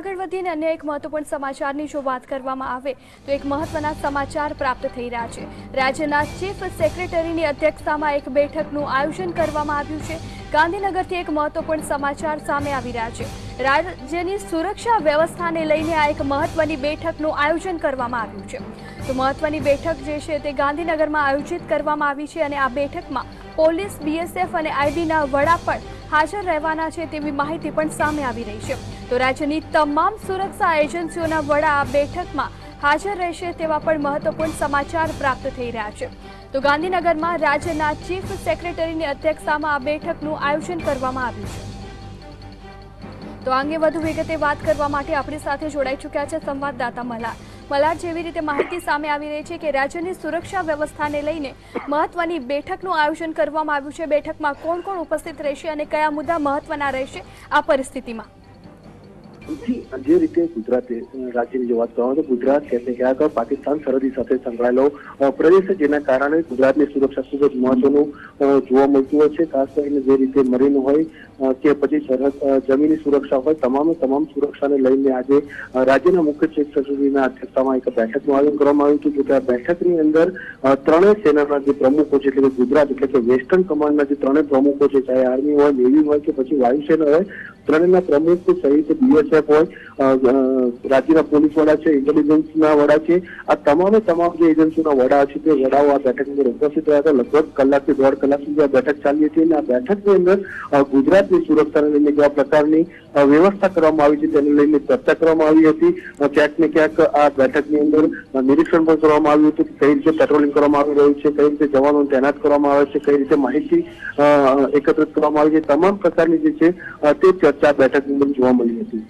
આગળ વધીને અન્ય એક મહત્વપૂર્ણ સમાચારની જો વાત કરવામાં આવે, તો એક મહત્વના સમાચાર પ્રાપ્ત થઈ રહ્યા છે. રાજ્યના ચીફ સેક્રેટરીની અધ્યક્ષતામાં એક બેઠકનું આયોજન કરવામાં આવ્યું છે. ગાંધીનગરથી એક મહત્વપૂર્ણ સમાચાર સામે આવી રહ્યા છે. રાજ્યની સુરક્ષા વ્યવસ્થાને લઈને આ એક મહત્વની બેઠકનું આયોજન કરવામાં આવ્યું છે. તો મહત્વની બેઠક જે છે તે ગાંધીનગરમાં આયોજિત કરવામાં આવી છે અને આ બેઠકમાં પોલીસ, બીએસએફ અને આઈબીના વડા પણ હાજર રહેવાના છે તેવી માહિતી પણ સામે આવી રહી છે. તો રાજ્યની તમામ સુરક્ષા એજન્સીઓના વડા આ બેઠકમાં હાજર રહેશે તેવા પણ મહત્વપૂર્ણ સમાચાર પ્રાપ્ત થઈ રહ્યા છે. તો ગાંધીનગરમાં રાજ્યના ચીફ સેક્રેટરીની અધ્યક્ષતામાં આ બેઠકનું આયોજન કરવામાં આવ્યું છે. તો અંગે વધુ વિગતે વાત કરવા માટે આપણી સાથે જોડાઈ ચૂક્યા છે સંવાદદાતા મલાર. મલાર, જેવી રીતે માહિતી સામે આવી રહી છે કે રાજ્યની સુરક્ષા વ્યવસ્થાને લઈને મહત્વની બેઠકનું આયોજન કરવામાં આવ્યું છે. બેઠકમાં કોણ કોણ ઉપસ્થિત રહેશે અને કયા મુદ્દા મહત્વના રહેશે આ પરિસ્થિતિમાં? જી, રીતે ગુજરાત રાજ્યની જો વાત કરવામાં તો ગુજરાત ક્યાંક ક્યાંક પાકિસ્તાન સરહદી સાથે સંકળાયેલો પ્રદેશ જેના કારણે ગુજરાતની સુરક્ષા ખૂબ જ મહત્વનું જોવા મળતું હોય છે. ખાસ કરીને જે રીતે મરીન હોય કે પછી સરહદ જમીની સુરક્ષા હોય તમામે તમામ સુરક્ષાને લઈને આજે રાજ્યના મુખ્ય ચીફ સચિવના અધ્યક્ષતામાં એક બેઠકનું આયોજન કરવામાં આવ્યું હતું જોકે આ બેઠકની અંદર ત્રણેય સેનાના જે પ્રમુખો છે એટલે કે ગુજરાત એટલે કે વેસ્ટર્ન કમાન્ડના જે ત્રણેય પ્રમુખો છે ચાહે આર્મી હોય નેવી હોય કે પછી વાયુસેના હોય ત્રણેયના પ્રમુખ સહિત બીએસએફ હોય રાજ્યના પોલીસ વડા છે ઇન્ટેલિજન્સના વડા છે, આ તમામે તમામ જે એજન્સીના વડા છે, તે વડાઓ આ બેઠકની અંદર ઉપસ્થિત રહ્યા હતા. લગભગ કલાકથી દોઢ કલાક સુધી આ બેઠક ચાલી હતી અને આ બેઠકની અંદર ગુજરાતની સુરક્ષાને લઈને કેવા પ્રકારની વ્યવસ્થા કરવામાં આવી છે તેને લઈને ચર્ચા કરવામાં આવી હતી. ક્યાંક ને ક્યાંક આ બેઠકની અંદર નિરીક્ષણ પણ કરવામાં આવ્યું હતું કે કઈ રીતે પેટ્રોલિંગ કરવામાં આવી રહ્યું છે, કઈ રીતે જવાનો તૈનાત કરવામાં આવે છે, કઈ રીતે માહિતી એકત્રિત કરવામાં આવી છે. તમામ પ્રકારની જે છે તે ચર્ચા બેઠકની અંદર જોવા મળી હતી.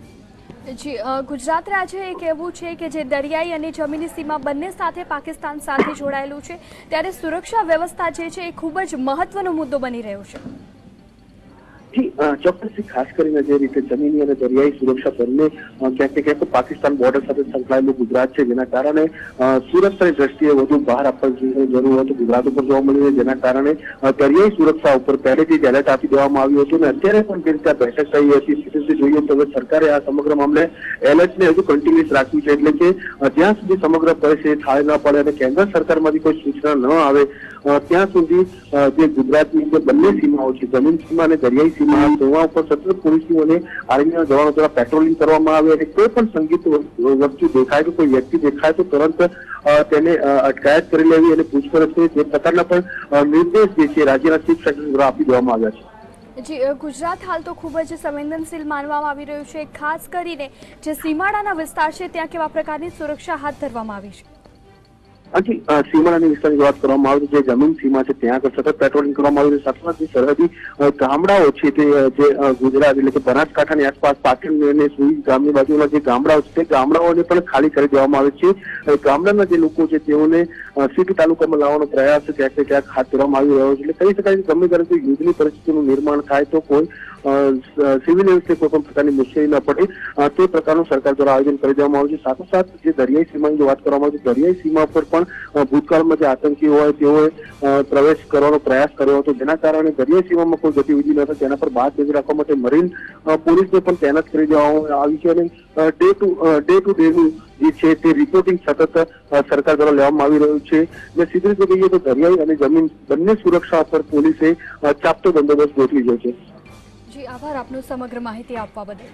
જી ગુજરાત રાજ્ય એક એવું છે કે જે દરિયાઈ અને જમીની સીમા બંને સાથે પાકિસ્તાન સાથે જોડાયેલું છે ત્યારે સુરક્ષા વ્યવસ્થા જે છે એ ખૂબ જ મહત્વનો મુદ્દો બની રહ્યો છે. ચોક્કસથી ખાસ કરીને જે રીતે જમીની અને દરિયાઈ સુરક્ષા બંને ક્યાંક ને ક્યાંક પાકિસ્તાન બોર્ડર સાથે સંકળાયેલું ગુજરાત છે, જેના કારણે સુરક્ષાની દ્રષ્ટિએ વધુ બહાર આપવાની જરૂર હતું ગુજરાત ઉપર જોવા મળ્યું જેના કારણે દરિયાઈ સુરક્ષા ઉપર પહેલેથી જ એલર્ટ આપી દેવામાં આવ્યું હતું અને અત્યારે પણ જે રીતે બેઠક થઈ હતી, સ્થિતિ જોઈએ તો હવે સરકારે આ સમગ્ર મામલે એલર્ટને હજુ કન્ટિન્યુઅસ રાખ્યું છે, એટલે કે જ્યાં સુધી સમગ્ર પરિસ્થિતિ થાય ન પડે અને કેન્દ્ર સરકારમાંથી કોઈ સૂચના ન આવે ત્યાં સુધી જે ગુજરાતની જે બંને સીમાઓ છે, જમીન સીમા અને દરિયાઈ સીમા તેવા ઉપર સતત પોલીસની અને આર્મીના જવાનો દ્વારા પેટ્રોલિંગ કરવામાં આવે અને કોઈ પણ સંગીત વસ્તુ દેખાય તો, કોઈ વ્યક્તિ દેખાય તો તરત તેને અટકાયત કરી લેવી અને પૂછપરછ કરી તે પ્રકારના પણ નિર્દેશ જે છે રાજ્યના ચીફ સેક્રેટરી દ્વારા આપી દેવામાં આવ્યા છે. જી ગુજરાત હાલ તો ખૂબ જ સંવેદનશીલ માનવામાં આવી રહ્યું છે, ખાસ કરીને જે સીમાડાના વિસ્તાર છે, ત્યાં કેવા પ્રકારની સુરક્ષા હાથ ધરવામાં આવી છે? અ, સીમાડાની વિસ્તારની વાત કરવામાં આવે છે જે જમીન સીમા છે ત્યાં આગળ સતત પેટ્રોલિંગ કરવામાં આવ્યું સાથે સાથે સરહદી ગામડાઓ છે તે જે ગુજરાત એટલે કે બનાસકાંઠાની આસપાસ પાટણ અને સુઈ ગામની બાજુના જે ગામડાઓ છે તે ગામડાઓને પણ ખાલી કરી દેવામાં આવે છે. ગામડાના જે લોકો છે તેઓને સીટી તાલુકામાં લાવવાનો પ્રયાસ ક્યાંક ને ક્યાંક હાથ ધરવામાં આવી રહ્યો છે. એટલે કહી શકાય કે ગમે ત્યારે કોઈ યુદ્ધની પરિસ્થિતિનું નિર્માણ થાય તો કોઈ સિવિલિયન્સને કોઈ પણ પ્રકારની મુશ્કેલી ન પડે. તે પ્રકારનું સરકાર દ્વારા આયોજન કરી દેવામાં આવ્યું છે. સાથોસાથ જે દરિયાઈ સીમાની વાત કરવામાં આવે છે, દરિયાઈ સીમા પર પણ ભૂતકાળમાં જે આતંકી હોય, તેઓએ પ્રવેશ કરવાનો પ્રયાસ કર્યો હતો. જેના કારણે દરિયાઈ સીમામાં કોઈ ગતિવિધિ ન થાય, તેના પર બાદ નજર રાખવા માટે મરીન પોલીસને પણ તૈનાત કરી દેવામાં આવી છે અને ડે ટુ ડે ટુ ડેનું જે છે તે રિપોર્ટિંગ સતત સરકાર દ્વારા લેવામાં આવી રહ્યું છે. ને સીધી રીતે કહીએ તો દરિયાઈ અને જમીન બંને સુરક્ષા પર પોલીસે ચાપતો બંદોબસ્ત ગોઠવી ગયો છે. જી, આભાર આપનું સમગ્ર માહિતી આપવા બદલ.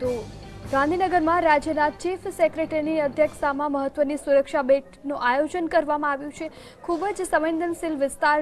તો ગાંધીનગરમાં રાજ્યના ચીફ સેક્રેટરીની અધ્યક્ષતામાં મહત્વની સુરક્ષા બેઠકનું આયોજન કરવામાં આવ્યું છે. ખૂબ જ સંવેદનશીલ વિસ્તાર